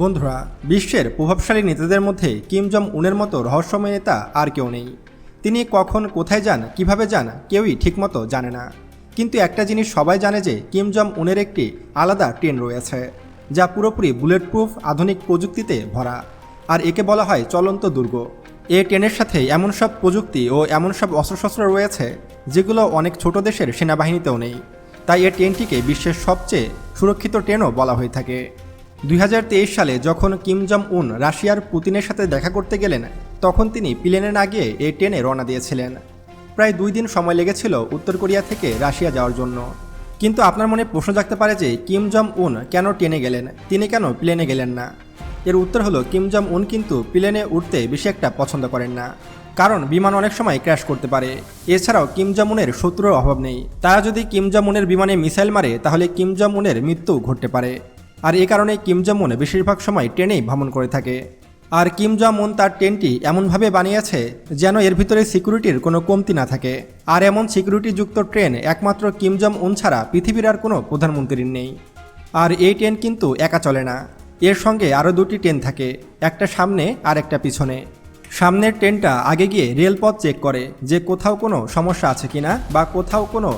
বন্ধুরা, বিশ্বের প্রভাবশালী নেতাদের মধ্যে কিম জং উনের মতো রহস্যময় নেতা আর কেউ নেই। তিনি কখন কোথায় যান, কীভাবে যান, কেউই ঠিকমতো জানে না। কিন্তু একটা জিনিস সবাই জানে যে, কিম জং উনের একটি আলাদা ট্রেন রয়েছে, যা পুরোপুরি বুলেট প্রুফ আধুনিক প্রযুক্তিতে ভরা, আর একে বলা হয় চলন্ত দুর্গ। এ ট্রেনের সাথে এমন সব প্রযুক্তি ও এমন সব অস্ত্রশস্ত্র রয়েছে, যেগুলো অনেক ছোট দেশের সেনাবাহিনীতেও নেই। তাই এ ট্রেনটিকে বিশ্বের সবচেয়ে সুরক্ষিত ট্রেনও বলা হয়ে থাকে। দুই হাজার তেইশ সালে যখন কিম জং উন রাশিয়ার পুতিনের সাথে দেখা করতে গেলেন, তখন তিনি প্লেনে না গিয়ে এই ট্রেনে রওনা দিয়েছিলেন। প্রায় দুই দিন সময় লেগেছিল উত্তর কোরিয়া থেকে রাশিয়া যাওয়ার জন্য। কিন্তু আপনার মনে প্রশ্ন জাগতে পারে যে, কিম জং উন কেন ট্রেনে গেলেন? তিনি কেন প্লেনে গেলেন না? এর উত্তর হলো, কিম জং উন কিন্তু প্লেনে উঠতে বেশি একটা পছন্দ করেন না। কারণ বিমান অনেক সময় ক্র্যাশ করতে পারে। এছাড়াও কিম জং উনের শত্রুর অভাব নেই। তারা যদি কিম জং উনের বিমানে মিসাইল মারে, তাহলে কিম জং উনের মৃত্যু ঘটতে পারে। আর এ কারণে কিম জং উন বেশিরভাগ সময় ট্রেনেই ভ্রমণ করে থাকে। আর কিম জং উন তার ট্রেনটি এমনভাবে বানিয়েছে যেন এর ভিতরে সিকিউরিটির কোনো কমতি না থাকে। আর এমন সিকিউরিটিযুক্ত ট্রেন একমাত্র কিম জং উন ছাড়া পৃথিবীর আর কোনো প্রধানমন্ত্রীর নেই। আর এই ট্রেন কিন্তু একা চলে না। এর সঙ্গে আরও দুটি ট্রেন থাকে, একটা সামনে আর একটা পিছনে। সামনের ট্রেনটা আগে গিয়ে রেলপথ চেক করে যে কোথাও কোনো সমস্যা আছে কিনা বা কোথাও কোনো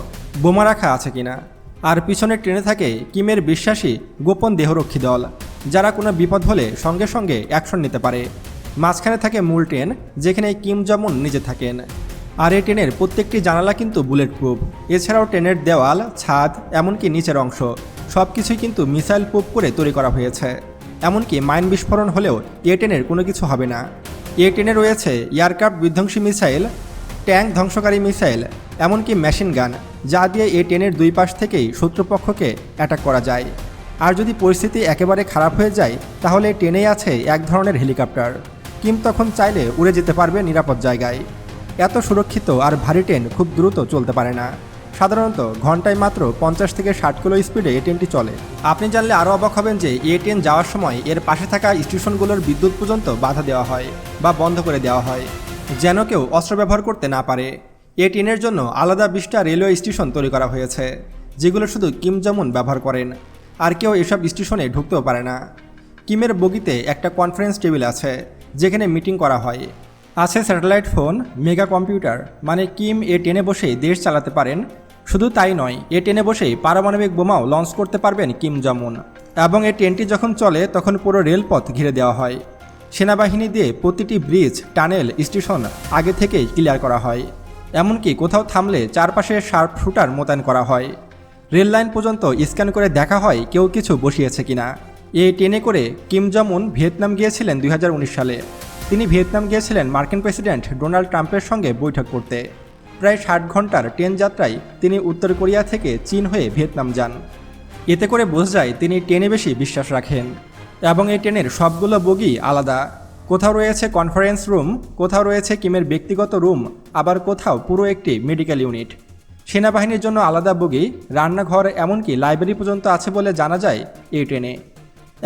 বোমা রাখা আছে কিনা। আর পিছনের ট্রেনে থাকে কিমের বিশ্বাসী গোপন দেহরক্ষী দল, যারা কোনো বিপদ হলে সঙ্গে সঙ্গে অ্যাকশন নিতে পারে। মাঝখানে থাকে মূল ট্রেন, যেখানে কিম যেমন নিজে থাকেন। আর এই ট্রেনের প্রত্যেকটি জানালা কিন্তু বুলেট প্রুফ এছাড়াও ট্রেনের দেওয়াল, ছাদ, এমনকি নিচের অংশ সব কিছুই কিন্তু মিসাইল প্রুফ করে তৈরি করা হয়েছে। এমনকি মাইন বিস্ফোরণ হলেও এ ট্রেনের কোনো কিছু হবে না। এ ট্রেনে রয়েছে এয়ারক্রাফট বিধ্বংসী মিসাইল, ট্যাঙ্ক ধ্বংসকারী মিসাইল এমনকি মেশিন গান, যা দিয়ে এই ট্রেনের দুই পাশ থেকেই শত্রুপক্ষকে অ্যাটাক করা যায়। আর যদি পরিস্থিতি একেবারে খারাপ হয়ে যায়, তাহলে ট্রেনেই আছে এক ধরনের হেলিকপ্টার। কিম তখন চাইলে উড়ে যেতে পারবে নিরাপদ জায়গায়। এত সুরক্ষিত আর ভারী ট্রেন খুব দ্রুত চলতে পারে না। সাধারণত ঘন্টায় মাত্র পঞ্চাশ থেকে ষাট কিলো স্পিডে এ ট্রেনটি চলে। আপনি জানলে আরও অবাক হবেন যে এ ট্রেন যাওয়ার সময় এর পাশে থাকা স্টেশনগুলোর বিদ্যুৎ পর্যন্ত বাধা দেওয়া হয় বা বন্ধ করে দেওয়া হয়, যেন কেউ অস্ত্র ব্যবহার করতে না পারে। এই ট্রেনের জন্য আলাদা বিশটা রেলওয়ে স্টেশন তৈরি করা হয়েছে, যেগুলো শুধু কিম যেমন ব্যবহার করেন, আর কেউ এসব স্টেশনে ঢুকতেও পারে না। কিমের বগিতে একটা কনফারেন্স টেবিল আছে, যেখানে মিটিং করা হয়। আছে স্যাটেলাইট ফোন, মেগা কম্পিউটার মানে কিম এ টেনে বসেই দেশ চালাতে পারেন। শুধু তাই নয়, এ টেনে বসেই পারমাণবিক বোমাও লঞ্চ করতে পারবেন কিম জমুন। এবং এই ট্রেনটি যখন চলে, তখন পুরো রেলপথ ঘিরে দেওয়া হয়। সেনাবাহিনী দিয়ে প্রতিটি ব্রিজ, টানেল, স্টেশন আগে থেকেই ক্লিয়ার করা হয়। এমনকি কোথাও থামলে চারপাশে শার্প শুটার মোতায়েন করা হয়। রেল লাইন পর্যন্ত স্ক্যান করে দেখা হয় কেউ কিছু বসিয়েছে কিনা। এই ট্রেনে করে কিম জমুন ভিয়েতনাম গিয়েছিলেন দুই হাজার উনিশ সালে। তিনি ভিয়েতনাম গিয়েছিলেন মার্কিন প্রেসিডেন্ট ডোনাল্ড ট্রাম্পের সঙ্গে বৈঠক করতে। প্রায় ষাট ঘণ্টার ট্রেন যাত্রায় তিনি উত্তর কোরিয়া থেকে চীন হয়ে ভিয়েতনাম যান। এতে করে বোঝা যায় তিনি ট্রেনে বেশি বিশ্বাস রাখেন এবং এই ট্রেনের সবগুলো বগি আলাদা। কোথাও রয়েছে কনফারেন্স রুম কোথাও রয়েছে কিমের ব্যক্তিগত রুম আবার কোথাও পুরো একটি মেডিকেল ইউনিট সেনাবাহিনীর জন্য আলাদা বগি, রান্নাঘর এমনকি লাইব্রেরি পর্যন্ত আছে বলে জানা যায় এই ট্রেনে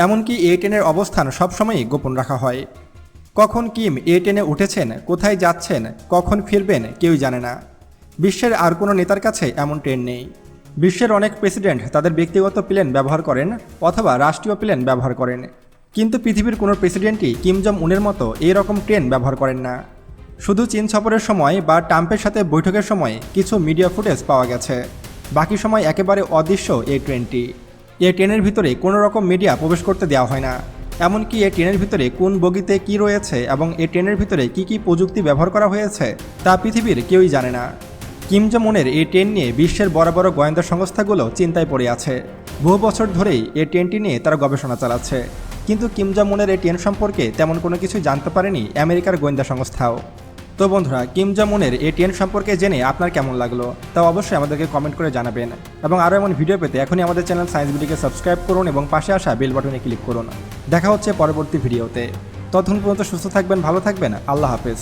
এমনকি এই ট্রেনের অবস্থান সবসময়ই গোপন রাখা হয়। কখন কিম এ ট্রেনে উঠেছেন, কোথায় যাচ্ছেন, কখন ফিরবেন কেউই জানে না। বিশ্বের আর কোনো নেতার কাছে এমন ট্রেন নেই। বিশ্বের অনেক প্রেসিডেন্ট তাদের ব্যক্তিগত প্লেন ব্যবহার করেন অথবা রাষ্ট্রীয় প্লেন ব্যবহার করেন। কিন্তু পৃথিবীর কোনো প্রেসিডেন্টই কিম জম উনের মতো এই রকম ট্রেন ব্যবহার করেন না। শুধু চীন সফরের সময় বা ট্রাম্পের সাথে বৈঠকের সময় কিছু মিডিয়া ফুটেজ পাওয়া গেছে। বাকি সময় একেবারে অদৃশ্য এই ট্রেনটি। এই ট্রেনের ভিতরে কোনো রকম মিডিয়া প্রবেশ করতে দেওয়া হয় না। এমনকি এই ট্রেনের ভিতরে কোন বগিতে কি রয়েছে এবং এই ট্রেনের ভিতরে কি কি প্রযুক্তি ব্যবহার করা হয়েছে, তা পৃথিবীর কেউই জানে না। কিম জমনের এই ট্রেন নিয়ে বিশ্বের বড় বড় গোয়েন্দা সংস্থাগুলো চিন্তায় পড়ে আছে। বহু বছর ধরেই এই ট্রেনটি নিয়ে তারা গবেষণা চালাচ্ছে। কিন্তু কিম জামুনের এই ট্রেন সম্পর্কে তেমন কোনো কিছু জানতে পারেনি আমেরিকার গোয়েন্দা সংস্থাও। তো বন্ধুরা, কিম জামুনের এই ট্রেন সম্পর্কে জেনে আপনার কেমন লাগল? তা অবশ্যই আমাদেরকে কমেন্ট করে জানাবেন। এবং আরও এমন ভিডিও পেতে এখনই আমাদের চ্যানেল সায়েন্স বিডিকে সাবস্ক্রাইব করুন এবং পাশে আসা বেল বাটনে ক্লিক করুন। দেখা হচ্ছে পরবর্তী ভিডিওতে ততক্ষণ পর্যন্ত সুস্থ থাকবেন, ভালো থাকবেন। আল্লাহ হাফেজ।